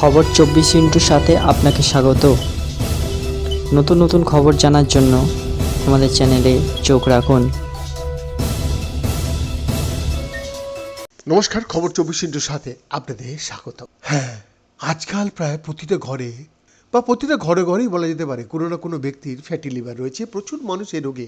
খবর চব্বিশ ইন্টুর সাথে আপনাকে স্বাগত। নতুন নতুন খবর জানার জন্য আমাদের চ্যানেলে চোখ রাখুন। নমস্কার, খবর চব্বিশ ইন্টুর সাথে আপনাদের স্বাগত। হ্যাঁ আজকাল প্রায় প্রতিটা ঘরে বা প্রতিটা ঘরে ঘরেই বলা যেতে পারে, কোনো না কোনো ব্যক্তির ফ্যাটি লিভার রয়েছে। প্রচুর মানুষ এই রোগে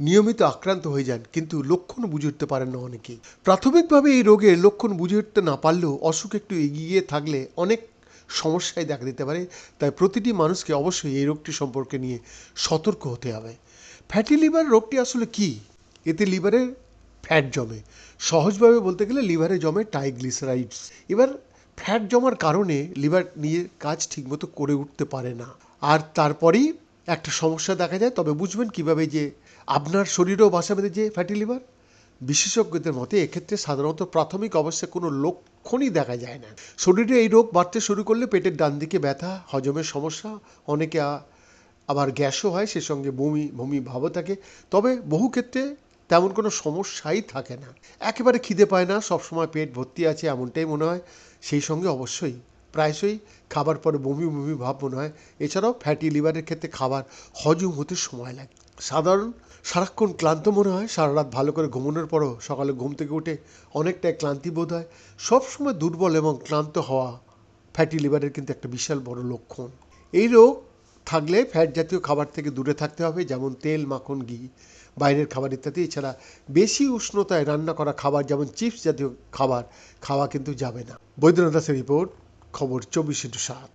নিয়মিত আক্রান্ত হয়ে যান, কিন্তু লক্ষণ বুঝে উঠতে পারেন না অনেকেই। প্রাথমিকভাবে এই রোগের লক্ষণ বুঝে উঠতে না পারলেও অসুখ একটু এগিয়ে থাকলে অনেক সমস্যায় দেখা দিতে পারে, তাই প্রতিটি মানুষকে অবশ্যই এই রোগটি সম্পর্কে নিয়ে সতর্ক হতে হবে। ফ্যাটি লিভার রোগটি আসলে কি? এতে লিভারে ফ্যাট জমে। সহজভাবে বলতে গেলে লিভারে জমে ট্রাইগ্লিসারাইডস এবার ফ্যাট জমার কারণে লিভার নিজের কাজ ঠিকমতো করে উঠতে পারে না। আর তারপরেই একটা সমস্যা দেখা যায়, তবে বুঝবেন কীভাবে যে আপনার শরীরেও বাসা বেঁধে যে ফ্যাটি লিভার বিশেষজ্ঞদের মতে, এক্ষেত্রে সাধারণত প্রাথমিক অবস্থায় কোনো লক্ষণই দেখা যায় না। শরীরে এই রোগ বাড়তে শুরু করলে পেটের ডান দিকে ব্যথা, হজমের সমস্যা, অনেকে আবার গ্যাসও হয়, সে সঙ্গে বমি বমি ভাবও থাকে। তবে বহু ক্ষেত্রে তেমন কোনো সমস্যাই থাকে না। একেবারে খিদে পায় না, সবসময় পেট ভর্তি আছে এমনটাই মনে হয়। সেই সঙ্গে অবশ্যই প্রায়শই খাবার পরে বমি বমি ভাব মনে হয়। এছাড়াও ফ্যাটি লিভারের ক্ষেত্রে খাবার হজম হতে সময় লাগে। সাধারণ সারাক্ষণ ক্লান্ত মনে হয় সারা রাত ভালো করে ঘুমানোর পরও সকালে ঘুম থেকে উঠে অনেকটাই ক্লান্তি বোধ হয়। সবসময় দুর্বল এবং ক্লান্ত হওয়া ফ্যাটি লিভারের কিন্তু একটা বিশাল বড় লক্ষণ। এই রোগ থাকলে ফ্যাট জাতীয় খাবার থেকে দূরে থাকতে হবে, যেমন তেল, মাখন, ঘি, বাইরের খাবার ইত্যাদি। এছাড়া বেশি উষ্ণতায় রান্না করা খাবার, যেমন চিপস জাতীয় খাবার, খাওয়া কিন্তু যাবে না। বৈদ্যনাথ দাসের রিপোর্ট, খবর চব্বিশ ইন্টু সাত।